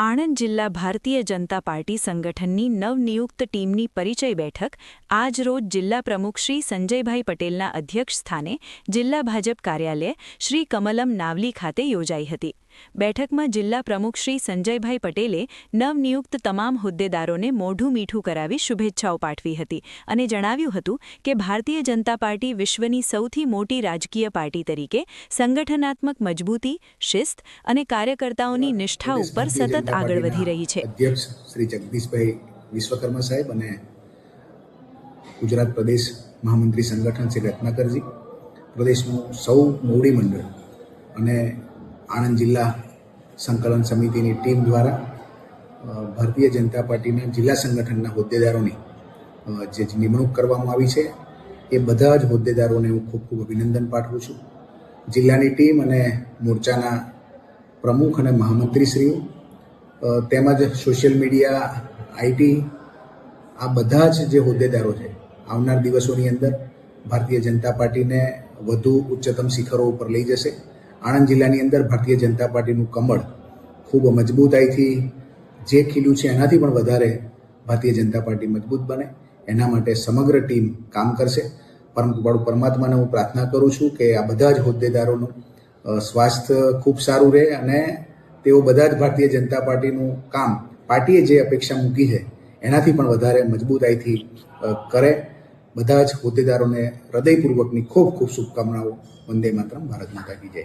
આણંદ જિલ્લા ભારતીય જનતા પાર્ટી સંગઠનની નવનિયુક્ત ટીમની પરિચય બેઠક આજ રોજ જિલ્લા પ્રમુખ શ્રી સંજયભાઈ પટેલના અધ્યક્ષ સ્થાને જિલ્લા ભાજપ કાર્યાલય શ્રી કમલમ નાવલી ખાતે યોજાઈ હતી. બેઠકમાં જિલ્લા પ્રમુખ શ્રી સંજયભાઈ પટેલે નવનિયુક્ત તમામ હોદ્દેદારોને મોઢું મીઠું કરાવી શુભેચ્છાઓ પાઠવી હતી અને જણાવ્યું હતું કે ભારતીય જનતા પાર્ટી વિશ્વની સૌથી મોટી રાજકીય પાર્ટી તરીકે સંગઠનાત્મક મજબૂતી શિસ્ત અને કાર્યકર્તાઓની નિષ્ઠા ઉપર સતત આગળ વધી રહી છે. અધ્યક્ષ શ્રી જગદીશભાઈ વિશ્વકર્મા સાહેબ અને ગુજરાત પ્રદેશ મહામંત્રી સંગઠન શ્રી રત્નાકરજી પ્રદેશનું સૌ મોવડી મંડળ અને આણંદ જિલ્લા સંકલન સમિતિની ટીમ દ્વારા ભારતીય જનતા પાર્ટીના જિલ્લા સંગઠનના હોદ્દેદારોની જે નિમણૂક કરવામાં આવી છે, એ બધા જ હોદ્દેદારોને હું ખૂબ ખૂબ અભિનંદન પાઠવું છું. જિલ્લાની ટીમ અને મોરચાના પ્રમુખ અને મહામંત્રીશ્રીઓ તેમજ સોશિયલ મીડિયા, આઈટી, આ બધા જ જે હોદ્દેદારો છે, આવનાર દિવસોની અંદર ભારતીય જનતા પાર્ટીને વધુ ઉચ્ચતમ શિખરો ઉપર લઈ જશે. આણંદ જિલ્લાની અંદર ભારતીય જનતા પાર્ટીનું કમળ ખૂબ મજબૂતાઈથી જે ખીલ્યું છે એનાથી પણ વધારે ભારતીય જનતા પાર્ટી મજબૂત બને. એના માટે સમગ્ર ટીમ કામ કરશે. પરમ પરમાત્માને હું પ્રાર્થના કરું છું કે આ બધા જ હોદ્દેદારોનું સ્વાસ્થ્ય ખૂબ સારું રહે અને તેઓ બધા જ ભારતીય જનતા પાર્ટીનું કામ પાર્ટીએ જે અપેક્ષા મૂકી છે એનાથી પણ વધારે મજબૂતાઈથી કરે. બધા જ હોદ્દેદારોને હૃદયપૂર્વકની ખૂબ ખૂબ શુભકામનાઓ વંદે માતરમ, ભારત માતા કી જય.